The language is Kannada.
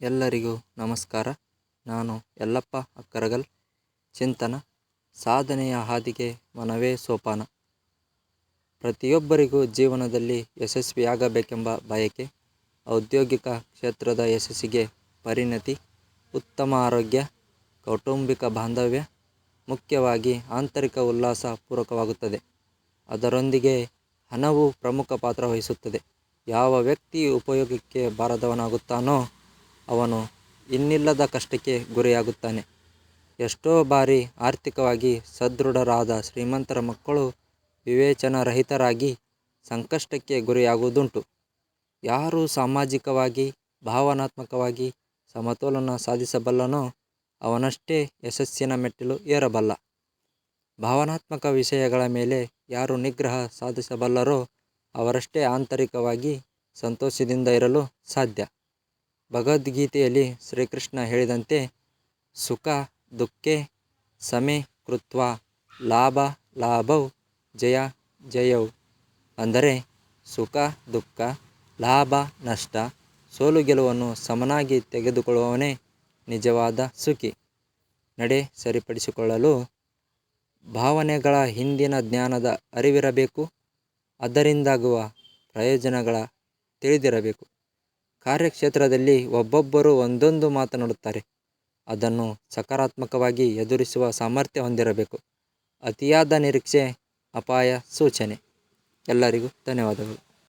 ಎಲ್ಲರಿಗೂ ನಮಸ್ಕಾರ. ನಾನು ಯಲ್ಲಪ್ಪ ಅಕ್ಕರಗಲ್, ಚಿಂತನ, ಸಾಧನೆಯ ಹಾದಿಗೆ ಮನವೇ ಸೋಪಾನ. ಪ್ರತಿಯೊಬ್ಬರಿಗೂ ಜೀವನದಲ್ಲಿ ಯಶಸ್ವಿಯಾಗಬೇಕೆಂಬ ಬಯಕೆ, ಔದ್ಯೋಗಿಕ ಕ್ಷೇತ್ರದ ಯಶಸ್ಸಿಗೆ ಪರಿಣತಿ, ಉತ್ತಮ ಆರೋಗ್ಯ, ಕೌಟುಂಬಿಕ ಬಾಂಧವ್ಯ, ಮುಖ್ಯವಾಗಿ ಆಂತರಿಕ ಉಲ್ಲಾಸ ಪೂರಕವಾಗುತ್ತದೆ. ಅದರೊಂದಿಗೆ ಹಣವು ಪ್ರಮುಖ ಪಾತ್ರ ವಹಿಸುತ್ತದೆ. ಯಾವ ವ್ಯಕ್ತಿ ಉಪಯೋಗಕ್ಕೆ ಬಾರದವನಾಗುತ್ತಾನೋ ಅವನು ಇನ್ನಿಲ್ಲದ ಕಷ್ಟಕ್ಕೆ ಗುರಿಯಾಗುತ್ತಾನೆ. ಎಷ್ಟೋ ಬಾರಿ ಆರ್ಥಿಕವಾಗಿ ಸದೃಢರಾದ ಶ್ರೀಮಂತರ ಮಕ್ಕಳು ವಿವೇಚನಾರಹಿತರಾಗಿ ಸಂಕಷ್ಟಕ್ಕೆ ಗುರಿಯಾಗುವುದುಂಟು. ಯಾರು ಸಾಮಾಜಿಕವಾಗಿ, ಭಾವನಾತ್ಮಕವಾಗಿ ಸಮತೋಲನ ಸಾಧಿಸಬಲ್ಲನೋ ಅವನಷ್ಟೇ ಯಶಸ್ಸಿನ ಮೆಟ್ಟಿಲು ಏರಬಲ್ಲ. ಭಾವನಾತ್ಮಕ ವಿಷಯಗಳ ಮೇಲೆ ಯಾರು ನಿಗ್ರಹ ಸಾಧಿಸಬಲ್ಲರೋ ಅವರಷ್ಟೇ ಆಂತರಿಕವಾಗಿ ಸಂತೋಷದಿಂದ ಇರಲು ಸಾಧ್ಯ. ಭಗವದ್ಗೀತೆಯಲ್ಲಿ ಶ್ರೀಕೃಷ್ಣ ಹೇಳಿದಂತೆ ಸುಖ, ದುಃಖೆ, ಸಮೇ, ಕೃತ್ವ, ಲಾಭ ಲಾಭೌ ಜಯ ಜಯೌ ಅಂದರೆ ಸುಖ, ದುಃಖ, ಲಾಭ, ನಷ್ಟ, ಸೋಲು ಗೆಲುವನ್ನು ಸಮನಾಗಿ ತೆಗೆದುಕೊಳ್ಳುವವನೇ ನಿಜವಾದ ಸುಖಿ. ನಡೆ ಸರಿಪಡಿಸಿಕೊಳ್ಳಲು ಭಾವನೆಗಳ ಹಿಂದಿನ ಜ್ಞಾನದ ಅರಿವಿರಬೇಕು. ಅದರಿಂದಾಗುವ ಪ್ರಯೋಜನಗಳ ತಿಳಿದಿರಬೇಕು. ಕಾರ್ಯಕ್ಷೇತ್ರದಲ್ಲಿ ಒಬ್ಬೊಬ್ಬರು ಒಂದೊಂದು ಮಾತನಾಡುತ್ತಾರೆ ಅದನ್ನು ಸಕಾರಾತ್ಮಕವಾಗಿ ಎದುರಿಸುವ ಸಾಮರ್ಥ್ಯ ಹೊಂದಿರಬೇಕು. ಅತಿಯಾದ ನಿರೀಕ್ಷೆ, ಅಪಾಯ, ಸೂಚನೆ. ಎಲ್ಲರಿಗೂ ಧನ್ಯವಾದಗಳು.